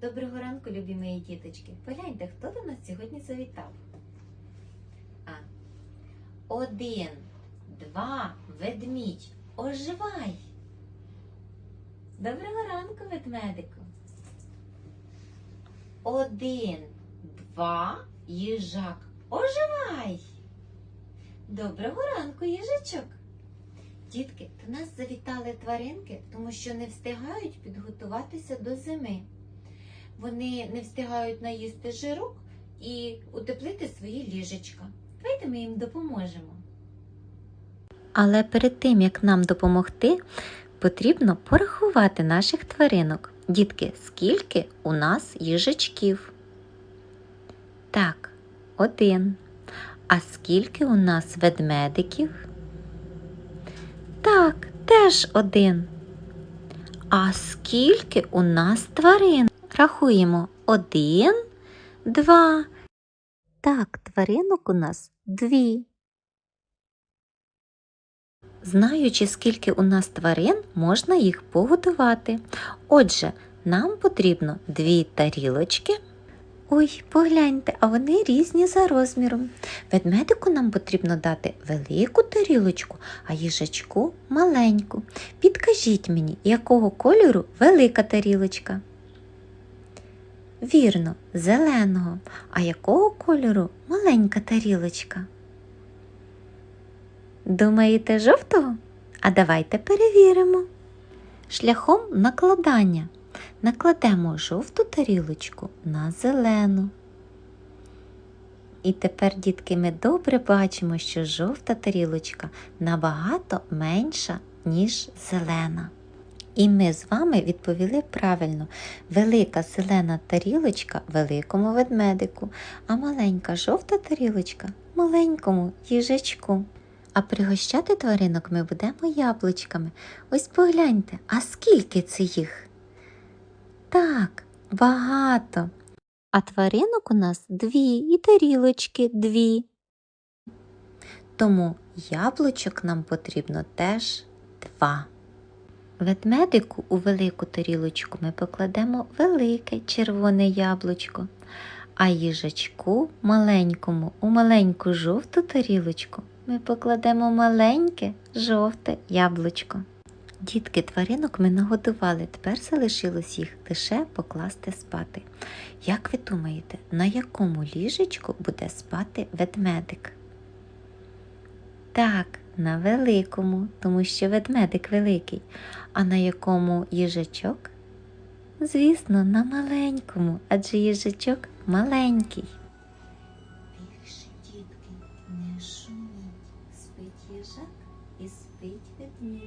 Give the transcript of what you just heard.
Доброго ранку, любі мої діточки. Погляньте, хто до нас сьогодні завітав. А. Один, два, ведмідь, оживай. Доброго ранку, ведмедику. Один, два, їжак, оживай. Доброго ранку, їжачок. Дітки, до нас завітали тваринки, тому що не встигають підготуватися до зими. Вони не встигають наїсти жирок і утеплити свої ліжечка. Давайте ми їм допоможемо. Але перед тим, як нам допомогти, потрібно порахувати наших тваринок. Дітки, скільки у нас їжачків? Так, один. А скільки у нас ведмедиків? Так, теж один. А скільки у нас тварин? Рахуємо один, два. Так, тваринок у нас дві. Знаючи, скільки у нас тварин, можна їх погодувати. Отже, нам потрібно дві тарілочки. Ой, погляньте, а вони різні за розміром. Ведмедику нам потрібно дати велику тарілочку, а їжачку маленьку. Підкажіть мені, якого кольору велика тарілочка? Вірно, зеленого. А якого кольору маленька тарілочка? Думаєте, жовтого? А давайте перевіримо. Шляхом накладання накладемо жовту тарілочку на зелену. І тепер, дітки, ми добре бачимо, що жовта тарілочка набагато менша, ніж зелена. І ми з вами відповіли правильно: велика зелена тарілочка великому ведмедику, а маленька жовта тарілочка маленькому їжачку. А пригощати тваринок ми будемо яблучками. Ось погляньте, а скільки це їх? Так, багато. А тваринок у нас дві і тарілочки дві. Тому яблучок нам потрібно теж два. Ведмедику у велику тарілочку ми покладемо велике червоне яблучко, а їжачку маленькому у маленьку жовту тарілочку ми покладемо маленьке жовте яблучко. Дітки тваринок ми нагодували, тепер залишилось їх лише покласти спати. Як ви думаєте, на якому ліжечку буде спати ведмедик? Так, на великому, тому що ведмедик великий. А на якому їжачок? Звісно, на маленькому, адже їжачок маленький. Тихше, дітки, не шуміть. Спить їжак і спить ведмідь.